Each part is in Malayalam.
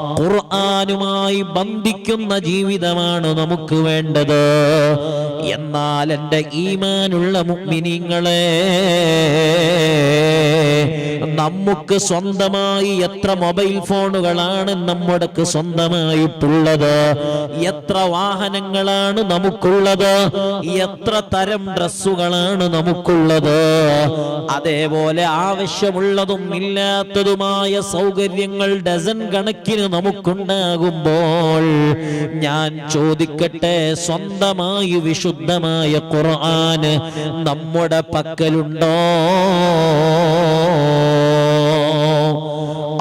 ഖുർആനുമായി ബന്ധിക്കുന്ന ജീവിതമാണ് നമുക്ക് വേണ്ടത്. എന്നാൽ എന്റെ ഈമാനുള്ള മുഅ്മിനീങ്ങളെ നമുക്ക് സ്വന്തമായി എത്ര മൊബൈൽ ഫോണുകളാണ് നമ്മുടെ സ്വന്തമായിട്ടുള്ളത്? എത്ര വാഹനങ്ങളാണ് നമുക്കുള്ളത്? എത്ര തരം ഡ്രസ്സുകളാണ് നമുക്കുള്ളത്? അതേപോലെ ആവശ്യമുള്ളതും ഇല്ലാത്തതുമായ സൗകര്യങ്ങൾ ഡസൻ കണക്കിന് നമുക്കുണ്ടാകുമ്പോൾ ഞാൻ ചോദിക്കട്ടെ സ്വന്തമായി വിശുദ്ധമായ ഖുർആൻ നമ്മുടെ പക്കലുണ്ടോ?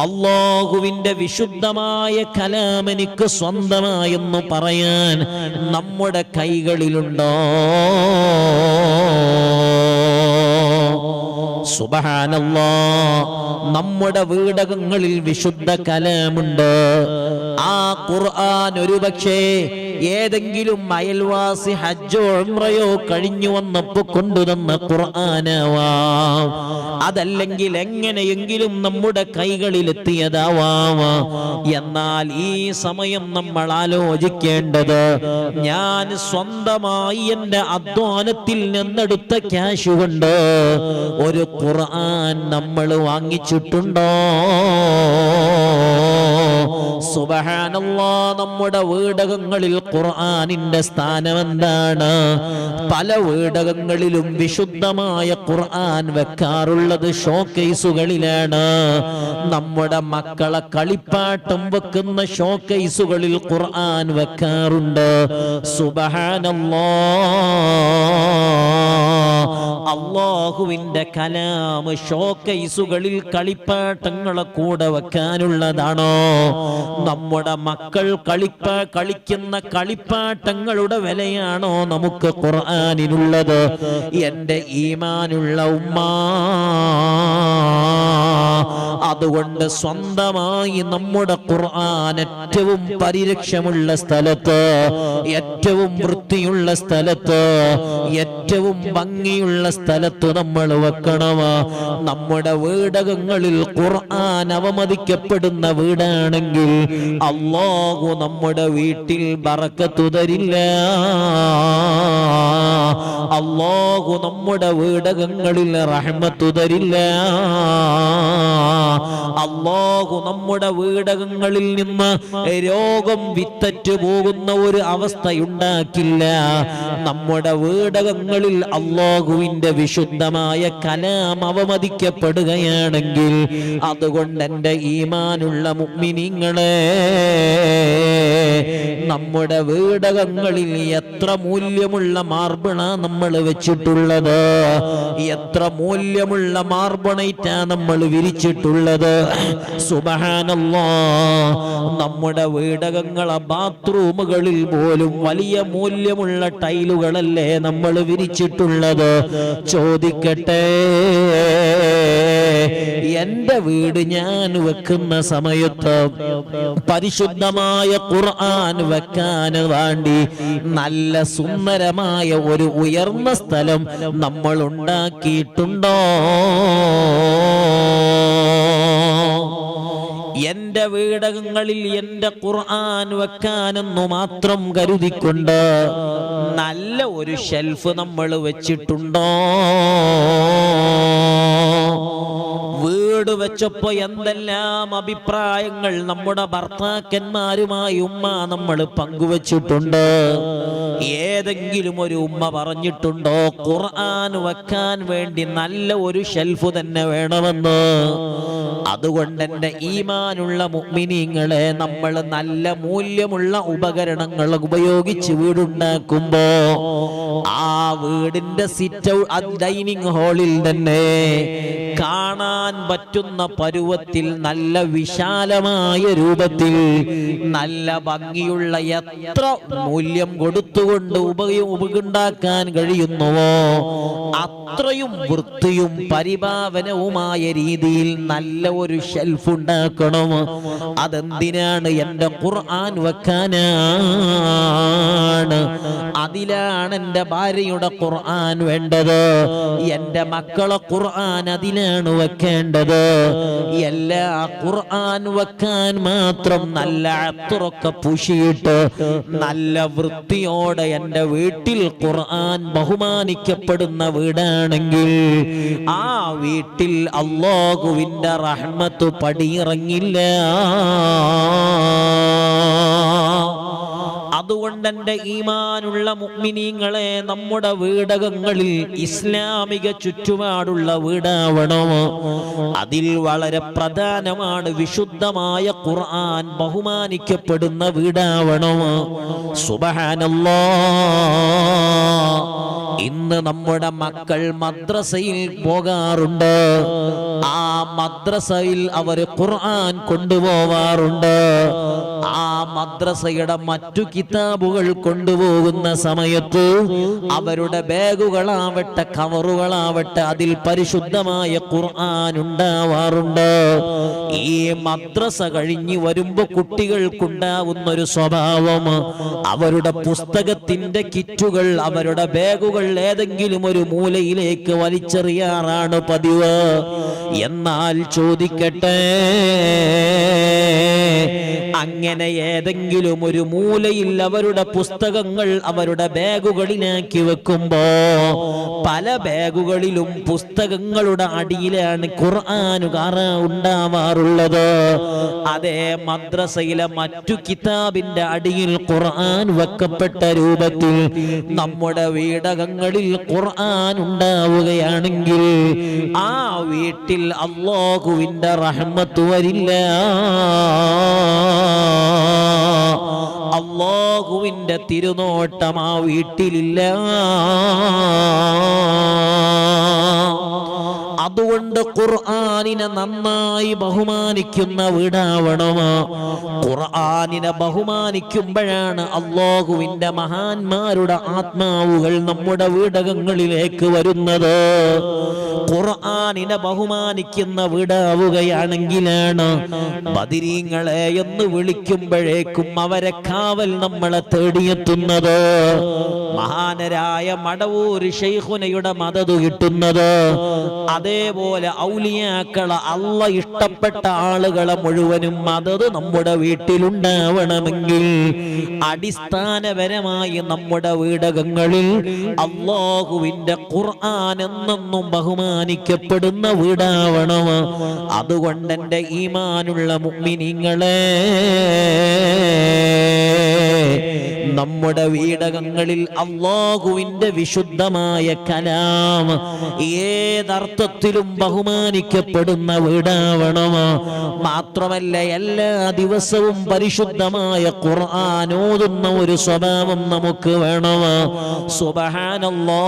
അള്ളാഹുവിന്റെ വിശുദ്ധമായ കലാം എനിക്ക് സ്വന്തമായെന്ന് പറയാൻ നമ്മുടെ കൈകളിലുണ്ടോ? സുബഹാനല്ലാ. നമ്മുടെ വീടകങ്ങളിൽ വിശുദ്ധ കലാമുണ്ട്. ആ ഖുർആൻ ഒരുപക്ഷേ ഏതെങ്കിലും അയൽവാസി ഹജ്ജോ ഉംറയോ കഴിഞ്ഞു വന്നപ്പോ കൊണ്ടുതന്ന ഖുർആനാവാം. അതല്ലെങ്കിൽ എങ്ങനെയെങ്കിലും നമ്മുടെ കൈകളിൽ എത്തിയതാവാം എന്നാൽ ഈ സമയം നമ്മൾ ആലോചിക്കേണ്ടത് ഞാൻ സ്വന്തമായി എന്റെ അധ്വാനത്തിൽ നിന്നെടുത്ത ക്യാഷ് കൊണ്ട് ഒരു ഖുർആൻ നമ്മൾ വാങ്ങിച്ചിട്ടുണ്ടോ? സുബഹാനല്ലാ നമ്മുടെ വീടകങ്ങളിൽ ഖുർആാനിന്റെ സ്ഥാനം എന്താണ് പല വീടകങ്ങളിലും വിശുദ്ധമായ ഖുർആൻ വെക്കാറുള്ളത് ഷോക്കേസുകളിലാണ്. നമ്മുടെ മക്കളെ കളിപ്പാട്ടം വെക്കുന്ന ഷോക്കേസുകളിൽ ഖുർആൻ വെക്കാറുണ്ട്. സുബഹാനല്ലാ അള്ളാഹുവിന്റെ കലാമ് ഷോക്കേസുകളിൽ കളിപ്പാട്ടങ്ങളെ കൂടെ വെക്കാനുള്ളതാണോ? നമ്മുടെ മക്കൾ കളിപ്പ കളിക്കുന്ന കളിപ്പാട്ടങ്ങളുടെ വിലയാണോ നമുക്ക് ഖുർആാനിനുള്ളത്? എന്റെ ഈമാനുള്ള ഉമ്മ. അതുകൊണ്ട് സ്വന്തമായി നമ്മുടെ ഖുർആൻ ഏറ്റവും പരിരക്ഷമുള്ള സ്ഥലത്ത് ഏറ്റവും വൃത്തിയുള്ള സ്ഥലത്ത് ഏറ്റവും ഭംഗിയുള്ള സ്ഥലത്ത് നമ്മൾ വെക്കണം. നമ്മുടെ വീടകങ്ങളിൽ ഖുർആൻ അവമതിക്കപ്പെടുന്ന വീടാണെങ്കിൽ അള്ളാഹു നമ്മുടെ വീട്ടിൽ ബറക്കത്തു തരില്ല അള്ളാഹു നമ്മുടെ വീടകങ്ങളിൽ റഹ്മത്തു തരില്ല അള്ളാഹു നമ്മുടെ വീടകങ്ങളിൽ നിന്ന് രോഗം വിത്തറ്റ് പോകുന്ന ഒരു അവസ്ഥയുണ്ടാക്കില്ല. നമ്മുടെ വീടകങ്ങളിൽ അള്ളാഹുവിന്റെ വിശുദ്ധമായ കലാം അവമതിക്കപ്പെടുകയാണെങ്കിൽ അതുകൊണ്ട് എന്റെ ഈമാനുള്ള മുഗ്മിനിങ്ങളെ നമ്മുടെ വീടകങ്ങളിൽ എത്ര മൂല്യമുള്ള മാർബിണ നമ്മൾ വെച്ചിട്ടുള്ളത്? എത്ര മൂല്യമുള്ള മാർബണൈറ്റാ നമ്മൾ വിരിച്ചിട്ടുള്ളത്? സുബഹാനല്ലാ. നമ്മുടെ വീടകങ്ങളെ ബാത്റൂമുകളിൽ പോലും വലിയ മൂല്യമുള്ള ടൈലുകളല്ലേ നമ്മൾ വിരിച്ചിട്ടുള്ളത്? ചോദിക്കട്ടെ. എന്റെ വീട് ഞാൻ വെക്കുന്ന സമയത്ത് പരിശുദ്ധമായ ഖുർആൻ വെക്കാൻ വേണ്ടി നല്ല സുന്ദരമായ ഒരു ഉയർന്ന സ്ഥലം നമ്മൾ ഉണ്ടാക്കിയിട്ടുണ്ടോ? എന്റെ വീടകങ്ങളിൽ എന്റെ ഖുർആൻ വെക്കാനെന്നു മാത്രം കരുതിക്കൊണ്ട് നല്ല ഒരു ഷെൽഫ് നമ്മൾ വെച്ചിട്ടുണ്ടോ? വീട് വെച്ചപ്പോ എന്തെല്ലാം അഭിപ്രായങ്ങൾ നമ്മുടെ ഭർത്താക്കന്മാരുമായി ഉമ്മ നമ്മൾ പങ്കുവച്ചിട്ടുണ്ട്? ഏതെങ്കിലും ഒരു ഉമ്മ പറഞ്ഞിട്ടുണ്ടോ? ഖുർആൻ വെക്കാൻ വേണ്ടി നല്ല ഒരു ഷെൽഫ് തന്നെ വേണമെന്ന്. അതുകൊണ്ട് എന്റെ ഈമാനുള്ള മുഅ്മിനീങ്ങളെ നമ്മൾ നല്ല മൂല്യമുള്ള ഉപകരണങ്ങൾ ഉപയോഗിച്ച് വീടുണ്ടാക്കുമ്പോ ആ വീടിന്റെ സിറ്റ് ഡൈനിങ് ഹാളിൽ തന്നെ കാണാൻ പറ്റുന്ന പരുവത്തിൽ നല്ല വിശാലമായ രൂപത്തിൽ നല്ല ഭംഗിയുള്ള എത്ര മൂല്യം കൊടുത്തുകൊണ്ട് മുത്തുകൊണ്ട് ഉപയോ ഉപകുണ്ടാക്കാൻ കഴിയുന്നുവോ? അത്രയും വൃത്തിയും പരിഭാവനവുമായ രീതിയിൽ നല്ല ഒരു ഷെൽഫ് ഉണ്ടാക്കണം. അതെന്തിനാണ് എന്റെ ഖുർആൻ വെക്കാനാണ്? അതിലാണ് എന്റെ ഭാര്യയുടെ ഖുർആൻ വേണ്ടത്. എന്റെ മക്കളെ ഖുർആൻ അതിലാണ് വെക്കേണ്ടത്. എല്ലാ ഖുർആൻ വെക്കാൻ മാത്രം നല്ല അത്രൊക്കെ പുഷിയിട്ട് നല്ല വൃത്തിയോടെ എന്റെ വീട്ടിൽ ഖുർആൻ ബഹുമാനിക്കപ്പെടുന്ന വീടാണെങ്കിൽ ആ വീട്ടിൽ അള്ളാഹുവിന്റെ റഹ്മത്ത് പടിയിറങ്ങില്ല. അതുകൊണ്ട് എന്റെ ഈമാനുള്ള മുഗ്മിനീങ്ങളെ നമ്മുടെ വീടകങ്ങളിൽ ഇസ്ലാമിക ചുറ്റുപാടുള്ള വീടാവണോ. അതിൽ വളരെ പ്രധാനമാണ് വിശുദ്ധമായ ഖുർആൻ ബഹുമാനിക്കപ്പെടുന്ന വീടാവണോ. സുബഹാനല്ലോ. ഇന്ന് നമ്മുടെ മക്കൾ മദ്രസയിൽ പോകാറുണ്ട്. ആ മദ്രസയിൽ അവർ ഖുർആൻ കൊണ്ടുപോവാറുണ്ട്. ആ മദ്രസയുടെ മറ്റു കിതാബുകൾ കൊണ്ടുപോകുന്ന സമയത്ത് അവരുടെ ബാഗുകളാവട്ടെ കവറുകളാവട്ടെ അതിൽ പരിശുദ്ധമായ ഖുർആൻ ഉണ്ടാവാറുണ്ട്. ഈ മദ്രസ കഴിഞ്ഞ് വരുമ്പോ കുട്ടികൾക്കുണ്ടാവുന്ന ഒരു സ്വഭാവം അവരുടെ പുസ്തകത്തിന്റെ കിറ്റുകൾ അവരുടെ ബാഗുകൾ ഏതെങ്കിലും ഒരു മൂലയിലേക്ക് വലിച്ചെറിയാറാണ് പതിവ്. എന്നാൽ ചോദിക്കട്ടെ അങ്ങനെ ഏതെങ്കിലും ഒരു മൂലയിൽ അവരുടെ പുസ്തകങ്ങൾ അവരുടെ ബാഗുകളിലാക്കി വെക്കുമ്പോ പല ബാഗുകളിലും പുസ്തകങ്ങളുടെ അടിയിലാണ് ഖുർആാനുകാറ ഉണ്ടാവാറുള്ളത്. അതേ മദ്രസയിലെ മറ്റു കിതാബിന്റെ അടിയിൽ ഖുർആൻ വെക്കപ്പെട്ട രൂപത്തിൽ നമ്മുടെ വീടകങ്ങളിൽ ഖുർആൻ ഉണ്ടാവുകയാണെങ്കിൽ ആ വീട്ടിൽ അള്ളാഹുവിന്റെ റഹ്മത്ത് വരില്ല. അള്ളാഹുവിന്റെ തിരുനോട്ടം ആ വീട്ടിലില്ല. അതുകൊണ്ട് ഖുർആാനിനെ നന്നായി ബഹുമാനിക്കുന്ന വീടാവണമോ ഖുർആാനിനെ ബഹുമാനിക്കുമ്പോഴാണ് അള്ളാഹുവിന്റെ മഹാന്മാരുടെ ആത്മാവുകൾ നമ്മുടെ വീടകങ്ങളിലേക്ക് വരുന്നത്. ഖുർആനിനെ ബഹുമാനിക്കുന്ന വീടാവുകയാണെങ്കിലാണ്? ബദിരീങ്ങളെ എന്ന് വിളിക്കുമ്പോഴേക്കും അവരെ കാവൽ നമ്മളെ തേടിയെത്തുന്നത്. മഹാനരായ മടവൂർ ഷെയ്ഖുനയുടെ മദത് കിട്ടുന്നത്. അതേപോലെ ഔലിയാക്കള അള്ള ഇഷ്ടപ്പെട്ട ആളുകളെ മുഴുവനും മദത് നമ്മുടെ വീട്ടിലുണ്ടാവണമെങ്കിൽ അടിസ്ഥാനപരമായി നമ്മുടെ വീടകങ്ങളിൽ അള്ളാഹുവിന്റെ ഖുർആൻ എന്നെന്നും ബഹുമാനിക്കപ്പെടുന്ന വീടാവണം. അതുകൊണ്ട് എന്റെ ഈമാനുള്ള മുഗ്മിനിങ്ങളെ നമ്മുടെ വീടകങ്ങളിൽ അള്ളാഹുവിന്റെ വിശുദ്ധമായ കലാം ഏതർത്ഥത്തിലും ബഹുമാനിക്കപ്പെടുന്ന വീടാവണം മാത്രമല്ല എല്ലാ ദിവസവും പരിശുദ്ധമായ ഖുർആൻ ഓതുന്ന ഒരു സ്വഭാവം നമുക്ക് വേണം സുബഹാനല്ലാ.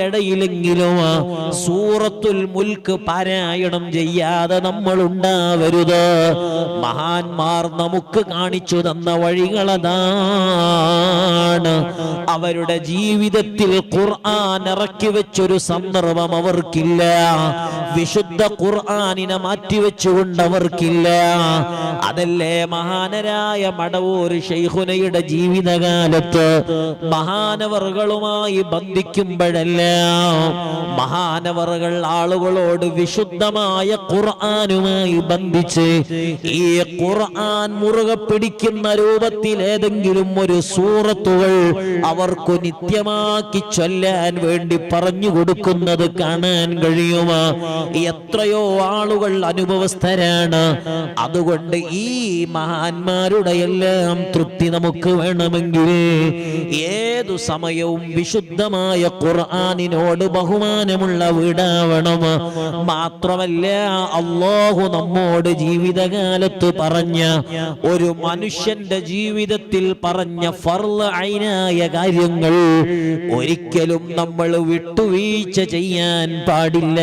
ഇടയിലെങ്കിലും സൂറത്തുൽ മുൽക്ക് പാരായണം ചെയ്യാതെ നമ്മൾ ഉണ്ടാവരുത്. മഹാന്മാർ നമുക്ക് കാണിച്ചു തന്ന വഴികളതാണ്. അവരുടെ ജീവിതത്തിൽ ഖുർആൻ ഇറക്കി വെച്ചൊരു സന്ദർഭം അവർക്കില്ല. വിശുദ്ധ മാറ്റി മാറ്റിവെച്ചുകൊണ്ട് അവർക്കില്ല. അതല്ലേ മഹാനരായ മടവൂർ ഷെയ്ഹുനയുടെ ജീവിതകാലത്ത് മഹാനവറുകളുമായി ബന്ധിക്കുമ്പോഴെല്ലാം മഹാനവറുകൾ ആളുകളോട് വിശുദ്ധമായ ഖുർആാനുമായി ബന്ധിച്ച് ഈ ഖുർആൻ മുറുകെ പിടിക്കുന്ന രൂപത്തിൽ ഏതെങ്കിലും ഒരു സൂറത്തുകൾ അവർക്ക് നിത്യമാക്കി ചൊല്ലാൻ വേണ്ടി പറഞ്ഞു കൊടുക്കുന്നത് കാണാൻ കഴിയുമോ? എത്രയോ ആളുകൾ അനുഭവസ്ഥരാണ്. അതുകൊണ്ട് ഈ മഹാന്മാരുടെ എല്ലാം തൃപ്തി നമുക്ക് വേണമെങ്കിൽ ഏതു സമയവും വിശുദ്ധമായ ഖുർആാനിനോട് ബഹുമാനമുള്ള വിടാവണം. മാത്രമല്ല അള്ളാഹു നമ്മോട് ജീവിതകാലത്ത് പറഞ്ഞ ഒരു മനുഷ്യന്റെ ജീവിതത്തിൽ പറഞ്ഞ ഫർലായ കാര്യങ്ങൾ ഒരിക്കലും നമ്മൾ വിട്ടുവീഴ്ച ചെയ്യാൻ പാടില്ല.